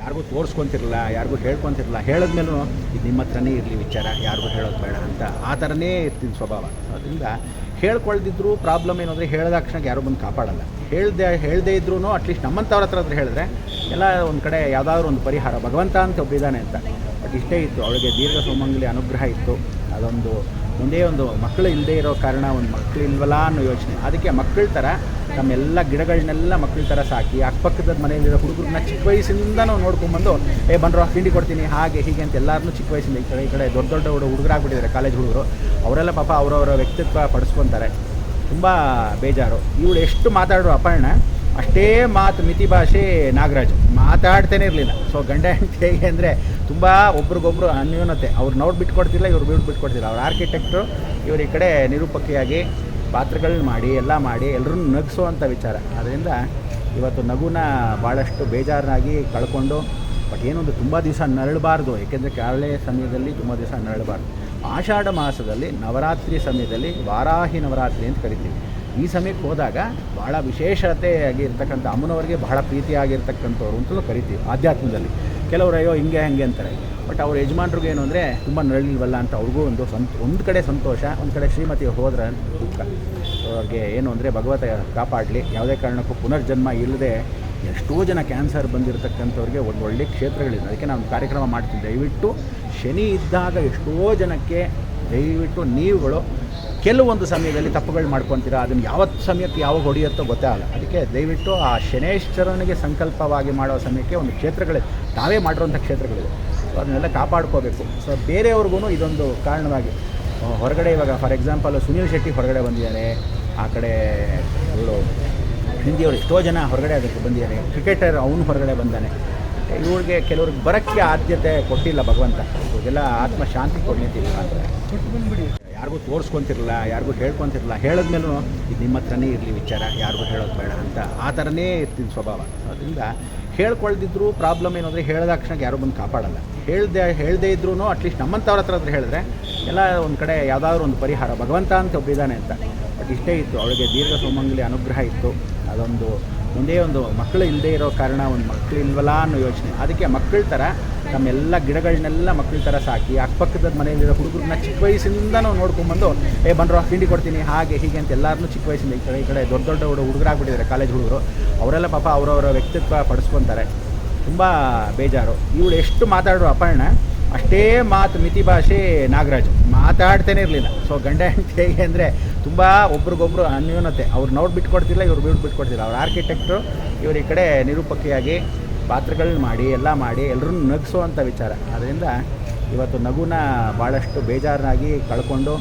ಯಾರಿಗೂ ತೋರಿಸ್ಕೊಂತಿರಲ್ಲ ಯಾರಿಗೂ ಹೇಳ್ಕೊಂತಿರಲ್ಲ ಹೇಳಿದ್ಮೇಲೂ ಇದು ನಿಮ್ಮ ಹತ್ರನೇ ಇರಲಿ ವಿಚಾರ, ಯಾರಿಗೂ ಹೇಳೋದು ಬೇಡ ಅಂತ ಆ ಥರನೇ ಇರ್ತೀನಿ ಸ್ವಭಾವ. ಅದರಿಂದ ಹೇಳ್ಕೊಳ್ದಿದ್ರು ಪ್ರಾಬ್ಲಮ್ ಏನು ಅಂದರೆ ಹೇಳಿದಾಕ್ಷಣ ಯಾರೂ ಬಂದು ಕಾಪಾಡಲ್ಲ. ಹೇಳ್ದೆ, ಹೇಳದೇ ಇದ್ರೂ ಅಟ್ಲೀಸ್ಟ್ ನಮ್ಮಂಥವ್ರ ಹತ್ರ ಹತ್ರ ಹೇಳಿದ್ರೆ ಎಲ್ಲ ಒಂದು ಕಡೆ ಯಾವುದಾದ್ರೂ ಒಂದು ಪರಿಹಾರ. ಭಗವಂತ ಅಂತ ಒಬ್ಬಿದ್ದಾನೆ ಅಂತ. ಬಟ್ ಇಷ್ಟೇ ಇತ್ತು. ಅವಳಿಗೆ ದೀರ್ಘ ಸೌಮಂಗಲಿ ಅನುಗ್ರಹ ಇತ್ತು. ಅದೊಂದು ಒಂದೇ ಒಂದು ಮಕ್ಕಳು ಇಲ್ಲದೇ ಇರೋ ಕಾರಣ ಒಂದು ಮಕ್ಕಳು ಇಲ್ವಲ್ಲ ಅನ್ನೋ ಯೋಚನೆ. ಅದಕ್ಕೆ ಮಕ್ಕಳ ಥರ ನಮ್ಮೆಲ್ಲ ಗಿಡಗಳನ್ನೆಲ್ಲ ಮಕ್ಕಳ ಥರ ಸಾಕಿ, ಅಕ್ಕಪಕ್ಕದ ಮನೆಯಲ್ಲಿರೋ ಹುಡುಗರನ್ನ ಚಿಕ್ಕ ವಯಸ್ಸಿಂದ ನಾವು ನೋಡ್ಕೊಂಬಂದು, ಏ, ಬಂದ್ರು, ತಿಂಡಿ ಕೊಡ್ತೀನಿ, ಹಾಗೆ, ಹೀಗೆ ಅಂತ ಎಲ್ಲರನ್ನೂ ಚಿಕ್ಕ ವಯಸ್ಸಿಂದ ಈ ಕಡೆ ಈ ಕಡೆ ದೊಡ್ಡ ದೊಡ್ಡ ಹುಡುಗ ಹುಡುಗರಾಗ್ಬಿಟ್ಟಿದ್ದಾರೆ ಕಾಲೇಜ್ ಹುಡುಗರು. ಅವರೆಲ್ಲ ಪಾಪ ಅವರವರ ವ್ಯಕ್ತಿತ್ವ ಪಡಿಸ್ಕೊತಾರೆ. ತುಂಬ ಬೇಜಾರು. ಇವಳು ಎಷ್ಟು ಮಾತಾಡೋ ಅಪರ್ಣ, ಅಷ್ಟೇ ಮಾತು ಮಿತಿ ಭಾಷೆ ನಾಗರಾಜ್. ಮಾತಾಡ್ತಾನೆ ಇರಲಿಲ್ಲ. ಸೊ ಗಂಡ ಹೆಂಡತಿ ಹೇಗೆ ಅಂದರೆ ತುಂಬ ಒಬ್ರಿಗೊಬ್ರು ಅನ್ಯೂನತೆ ಅವ್ರು ನೋಡಿ ಬಿಟ್ಕೊಡ್ತಿಲ್ಲ, ಇವ್ರು ಬಿಟ್ಟು ಬಿಟ್ಕೊಡ್ತಿಲ್ಲ. ಅವ್ರ ಆರ್ಕಿಟೆಕ್ಟ್ರು ಇವ್ರ ಈ ಕಡೆ ನಿರೂಪಕಿಯಾಗಿ ಪಾತ್ರಗಳನ್ನ ಮಾಡಿ, ಎಲ್ಲ ಮಾಡಿ ಎಲ್ಲರನ್ನೂ ನಗಿಸುವಂಥ ವಿಚಾರ. ಅದರಿಂದ ಇವತ್ತು ನಗುನ ಭಾಳಷ್ಟು ಬೇಜಾರಾಗಿ ಕಳ್ಕೊಂಡು, ಬಟ್ ಏನೊಂದು ತುಂಬ ದಿವಸ ನರಳಬಾರ್ದು. ಏಕೆಂದರೆ ಕೇರಳ ಸಮಯದಲ್ಲಿ ತುಂಬ ದಿವಸ ನರಳಬಾರ್ದು. ಆಷಾಢ ಮಾಸದಲ್ಲಿ ನವರಾತ್ರಿ ಸಮಯದಲ್ಲಿ ವಾರಾಹಿ ನವರಾತ್ರಿ ಅಂತ ಕರಿತೀವಿ. ಈ ಸಮಯಕ್ಕೆ ಹೋದಾಗ ಭಾಳ ವಿಶೇಷತೆಯಾಗಿರ್ತಕ್ಕಂಥ ಅಮ್ಮನವ್ರಿಗೆ ಬಹಳ ಪ್ರೀತಿಯಾಗಿರ್ತಕ್ಕಂಥವ್ರು ಅಂತಲೂ ಕರಿತೀವಿ ಆಧ್ಯಾತ್ಮದಲ್ಲಿ. ಕೆಲವರು ಅಯ್ಯೋ ಹಿಂಗೆ, ಹಂಗೆ ಅಂತಾರೆ. ಬಟ್ ಅವ್ರ ಯಜಮಾನ್ರಿಗೆ ಏನು ಅಂದರೆ ತುಂಬ ನರಳಿಲ್ವಲ್ಲ ಅಂತ ಅವ್ರಿಗೂ ಒಂದು ಸಂತ, ಒಂದು ಕಡೆ ಸಂತೋಷ, ಒಂದು ಕಡೆ ಶ್ರೀಮತಿ ಹೋದ್ರೆ ದುಃಖ. ಅವ್ರಿಗೆ ಏನು ಅಂದರೆ ಭಗವತ ಕಾಪಾಡಲಿ. ಯಾವುದೇ ಕಾರಣಕ್ಕೂ ಪುನರ್ಜನ್ಮ ಇಲ್ಲದೆ ಎಷ್ಟೋ ಜನ ಕ್ಯಾನ್ಸರ್ ಬಂದಿರತಕ್ಕಂಥವ್ರಿಗೆ ಒಂದು ಒಳ್ಳೆ ಕ್ಷೇತ್ರಗಳಿದೆ ಅದಕ್ಕೆ ನಾವು ಕಾರ್ಯಕ್ರಮ ಮಾಡ್ತೀನಿ. ದಯವಿಟ್ಟು ಶನಿ ಇದ್ದಾಗ ಎಷ್ಟೋ ಜನಕ್ಕೆ ದಯವಿಟ್ಟು ನೀವುಗಳು ಕೆಲವೊಂದು ಸಮಯದಲ್ಲಿ ತಪ್ಪುಗಳು ಮಾಡ್ಕೊತೀರಾ? ಅದನ್ನು ಯಾವತ್ತು ಸಮಯಕ್ಕೆ ಯಾವಾಗ ಹೊಡೆಯುತ್ತೋ ಗೊತ್ತಾಗಲ್ಲ ಅದಕ್ಕೆ ದಯವಿಟ್ಟು ಆ ಶನೇಶ್ವರನಿಗೆ ಸಂಕಲ್ಪವಾಗಿ ಮಾಡೋ ಸಮಯಕ್ಕೆ ಒಂದು ಕ್ಷೇತ್ರಗಳಿದೆ. ತಾವೇ ಮಾಡಿರುವಂಥ ಕ್ಷೇತ್ರಗಳಿದೆ. ಸೊ ಅದನ್ನೆಲ್ಲ ಕಾಪಾಡ್ಕೋಬೇಕು. ಸೊ ಬೇರೆಯವ್ರಿಗೂ ಇದೊಂದು ಕಾರಣವಾಗಿ ಹೊರಗಡೆ ಇವಾಗ ಫಾರ್ ಎಕ್ಸಾಂಪಲ್ ಸುನೀಲ್ ಶೆಟ್ಟಿ ಹೊರಗಡೆ ಬಂದಿದ್ದಾರೆ. ಆ ಕಡೆ ಇವಳು ಹಿಂದಿಯವರು ಎಷ್ಟೋ ಜನ ಹೊರಗಡೆ ಅದಕ್ಕೆ ಬಂದಿದ್ದಾರೆ. ಕ್ರಿಕೆಟರ್ ಅವನು ಹೊರಗಡೆ ಬಂದಾನೆ. ಇವ್ರಿಗೆ ಕೆಲವ್ರಿಗೆ ಬರೋಕ್ಕೆ ಆದ್ಯತೆ ಕೊಟ್ಟಿಲ್ಲ ಭಗವಂತ. ಇವ್ರಿಗೆಲ್ಲ ಆತ್ಮ ಶಾಂತಿ ಕೊಡ್ಲಿಕ್ಕಿಲ್ಲ ಅಂದರೆ ಯಾರಿಗೂ ತೋರಿಸ್ಕೊಂತಿರಲ್ಲ ಯಾರಿಗೂ ಹೇಳ್ಕೊಂತಿರಲ್ಲ ಹೇಳಿದ್ಮೇಲೂ ಇದು ನಿಮ್ಮ ಹತ್ರನೇ ಇರಲಿ ವಿಚಾರ, ಯಾರಿಗೂ ಹೇಳೋದು ಬೇಡ ಅಂತ ಆ ಥರನೇ ಇರ್ತೀನಿ ಸ್ವಭಾವ. ಅದರಿಂದ ಹೇಳ್ಕೊಳ್ದಿದ್ರು ಪ್ರಾಬ್ಲಮ್ ಏನು ಅಂದರೆ ಹೇಳಿದಾಕ್ಷಣ ಯಾರೂ ಬಂದು ಕಾಪಾಡಲ್ಲ. ಹೇಳ್ದೆ, ಹೇಳದೇ ಇದ್ರೂ ಅಟ್ಲೀಸ್ಟ್ ನಮ್ಮಂಥವ್ರ ಹತ್ರ ಹತ್ರ ಹೇಳಿದ್ರೆ ಎಲ್ಲ ಒಂದು ಕಡೆ ಯಾವುದಾದ್ರು ಒಂದು ಪರಿಹಾರ. ಭಗವಂತ ಅಂತ ಒಬ್ಬಿದ್ದಾನೆ ಅಂತ. ಬಟ್ ಇಷ್ಟೇ ಇತ್ತು, ಅವಳಿಗೆ ದೀರ್ಘ ಸೌಮಂಗಲಿ ಅನುಗ್ರಹ ಇತ್ತು. ಅದೊಂದು ಒಂದೇ ಒಂದು ಮಕ್ಕಳು ಇಲ್ಲದೆ ಇರೋ ಕಾರಣ ಒಂದು ಮಕ್ಕಳು ಇಲ್ವಲ್ಲ ಅನ್ನೋ ಯೋಚನೆ. ಅದಕ್ಕೆ ಮಕ್ಕಳ ಥರ ನಮ್ಮೆಲ್ಲ ಗಿಡಗಳನ್ನೆಲ್ಲ ಮಕ್ಕಳ ಥರ ಸಾಕಿ ಅಕ್ಕಪಕ್ಕದ ಮನೆಯಲ್ಲಿರೋ ಹುಡುಗರನ್ನ ಚಿಕ್ಕ ವಯಸ್ಸಿಂದ ನಾವು ನೋಡ್ಕೊಂಬಂದು ಏ, ಬಂದರು, ತಿಂಡಿ ಕೊಡ್ತೀನಿ, ಹಾಗೆ, ಹೀಗೆ ಅಂತ ಎಲ್ಲರನ್ನೂ ಚಿಕ್ಕ ವಯಸ್ಸಿಂದ ಈ ಕಡೆ ಈ ಕಡೆ ದೊಡ್ಡ ದೊಡ್ಡ ಹುಡುಗ ಹುಡುಗರಾಗ್ಬಿಟ್ಟಿದ್ದಾರೆ ಕಾಲೇಜ್ ಹುಡುಗರು. ಅವರೆಲ್ಲ ಪಾಪ ಅವರವರ ವ್ಯಕ್ತಿತ್ವ ಪಡಿಸ್ಕೊತಾರೆ. ತುಂಬ ಬೇಜಾರು. ಇವಳು ಎಷ್ಟು ಮಾತಾಡೋ ಅಪರ್ಣ, ಅಷ್ಟೇ ಮಾತು ಮಿತಿ ಭಾಷೆ ನಾಗರಾಜ್. ಮಾತಾಡ್ತಾನೆ ಇರಲಿಲ್ಲ. ಸೊ ಗಂಡ ಹೆಂಡತಿ ಹೇಗೆ ಅಂದರೆ ತುಂಬ ಒಬ್ರಿಗೊಬ್ರು ಅನ್ಯೂನತೆ ಅವ್ರು ನೋಡಿ ಬಿಟ್ಕೊಡ್ತಿಲ್ಲ, ಇವ್ರು ಬಿಟ್ಟು ಬಿಟ್ಕೊಡ್ತಿಲ್ಲ. ಅವ್ರ ಆರ್ಕಿಟೆಕ್ಟ್ರು ಇವ್ರ ಈ ಕಡೆ ನಿರೂಪಕಿಯಾಗಿ ಪಾತ್ರಗಳನ್ನ ಮಾಡಿ, ಎಲ್ಲ ಮಾಡಿ ಎಲ್ಲರನ್ನೂ ನಗಿಸುವಂಥ ವಿಚಾರ. ಅದರಿಂದ ಇವತ್ತು ನಗುನ ಭಾಳಷ್ಟು ಬೇಜಾರನಾಗಿ ಕಳ್ಕೊಂಡು,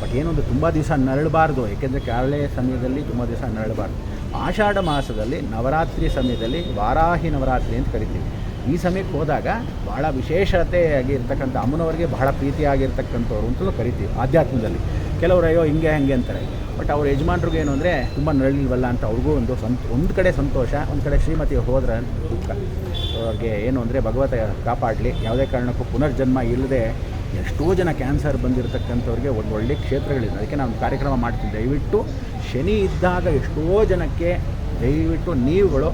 ಬಟ್ ಏನೊಂದು ತುಂಬ ದಿವಸ ನರಳಬಾರ್ದು. ಏಕೆಂದರೆ ಕಾಲೇ ಸಮಯದಲ್ಲಿ ತುಂಬ ದಿವಸ ನರಳಬಾರ್ದು. ಆಷಾಢ ಮಾಸದಲ್ಲಿ ನವರಾತ್ರಿ ಸಮಯದಲ್ಲಿ ವಾರಾಹಿ ನವರಾತ್ರಿ ಅಂತ ಕರಿತೀವಿ. ಈ ಸಮಯಕ್ಕೆ ಹೋದಾಗ ಭಾಳ ವಿಶೇಷತೆಯಾಗಿ ಇರ್ತಕ್ಕಂಥ ಅಮ್ಮನವರಿಗೆ ಬಹಳ ಪ್ರೀತಿಯಾಗಿರ್ತಕ್ಕಂಥವ್ರು ಅಂತಲೂ ಕರಿತೀವಿ ಆಧ್ಯಾತ್ಮದಲ್ಲಿ. ಕೆಲವರು ಅಯ್ಯೋ ಹಿಂಗೆ, ಹಂಗೆ ಅಂತಾರೆ. ಬಟ್ ಅವ್ರ ಯಜಮಾನ್ರಿಗೆ ಏನು ಅಂದರೆ ತುಂಬ ನರಳಿಲ್ವಲ್ಲ ಅಂತ ಅವ್ರಿಗೂ ಒಂದು ಸಂತ ಒಂದು ಕಡೆ ಸಂತೋಷ, ಒಂದು ಕಡೆ ಶ್ರೀಮತಿ ಹೋದ್ರೆ ದುಃಖ. ಅವ್ರಿಗೆ ಏನು ಅಂದರೆ ಭಗವತ ಕಾಪಾಡಲಿ. ಯಾವುದೇ ಕಾರಣಕ್ಕೂ ಪುನರ್ಜನ್ಮ ಇಲ್ಲದೆ ಎಷ್ಟೋ ಜನ ಕ್ಯಾನ್ಸರ್ ಬಂದಿರತಕ್ಕಂಥವ್ರಿಗೆ ಒಂದು ಒಳ್ಳೆ ಕ್ಷೇತ್ರಗಳಿದೆ. ಅದಕ್ಕೆ ನಾನು ಕಾರ್ಯಕ್ರಮ ಮಾಡ್ತೀನಿ. ದಯವಿಟ್ಟು ಶನಿ ಇದ್ದಾಗ ಎಷ್ಟೋ ಜನಕ್ಕೆ ದಯವಿಟ್ಟು ನೀವುಗಳು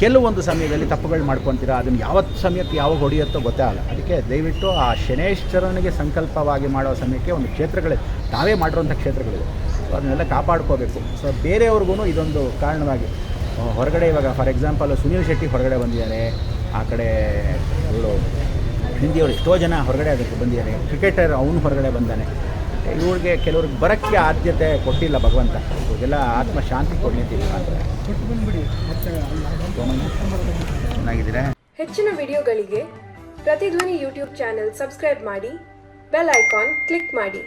ಕೆಲವೊಂದು ಸಮಯದಲ್ಲಿ ತಪ್ಪುಗಳು ಮಾಡ್ಕೊತೀರಾ, ಅದನ್ನು ಯಾವತ್ತು ಸಮಯಕ್ಕೆ ಯಾವಾಗ ಹೊಡೆಯುತ್ತೋ ಗೊತ್ತಾಗಲ್ಲ ಅದಕ್ಕೆ ದಯವಿಟ್ಟು ಆ ಶನೇಶ್ವರನಿಗೆ ಸಂಕಲ್ಪವಾಗಿ ಮಾಡೋ ಸಮಯಕ್ಕೆ ಒಂದು ಕ್ಷೇತ್ರಗಳಿದೆ ತಾವೇ ಮಾಡಿರೋಂಥ ಕ್ಷೇತ್ರಗಳಿದೆ ಸೊ ಅದನ್ನೆಲ್ಲ ಕಾಪಾಡ್ಕೋಬೇಕು. ಸೊ ಬೇರೆಯವ್ರಿಗೂ ಇದೊಂದು ಕಾರಣವಾಗಿ ಹೊರಗಡೆ ಇವಾಗ ಫಾರ್ ಎಕ್ಸಾಂಪಲ್ ಸುನೀಲ್ ಶೆಟ್ಟಿ ಹೊರಗಡೆ ಬಂದಿದ್ದಾರೆ, ಆ ಕಡೆ ಇವಳು ಹಿಂದಿಯವರು ಎಷ್ಟೋ ಜನ ಹೊರಗಡೆ ಅದಕ್ಕೆ ಬಂದಿದ್ದಾರೆ, ಕ್ರಿಕೆಟರ್ ಅವನು ಹೊರಗಡೆ ಬಂದಾನೆ. ಇವ್ರಿಗೆ ಕೆಲವ್ರಿಗೆ ಬರೋಕ್ಕೆ ಆದ್ಯತೆ ಕೊಟ್ಟಿಲ್ಲ ಭಗವಂತ. ಇವ್ರಿಗೆಲ್ಲ ಆತ್ಮ ಶಾಂತಿ ಕೊಡ್ಲಿದ್ದೀವಿ ಹೆಚ್ಚಿನ ವಿಡಿಯೋಗಳಿಗೆ ಪ್ರತಿಧ್ವನಿ ಯೂಟ್ಯೂಬ್ ಚಾನೆಲ್ ಸಬ್ಸ್ಕ್ರೈಬ್ ಮಾಡಿ, ಬೆಲ್ ಐಕಾನ್ ಕ್ಲಿಕ್ ಮಾಡಿ.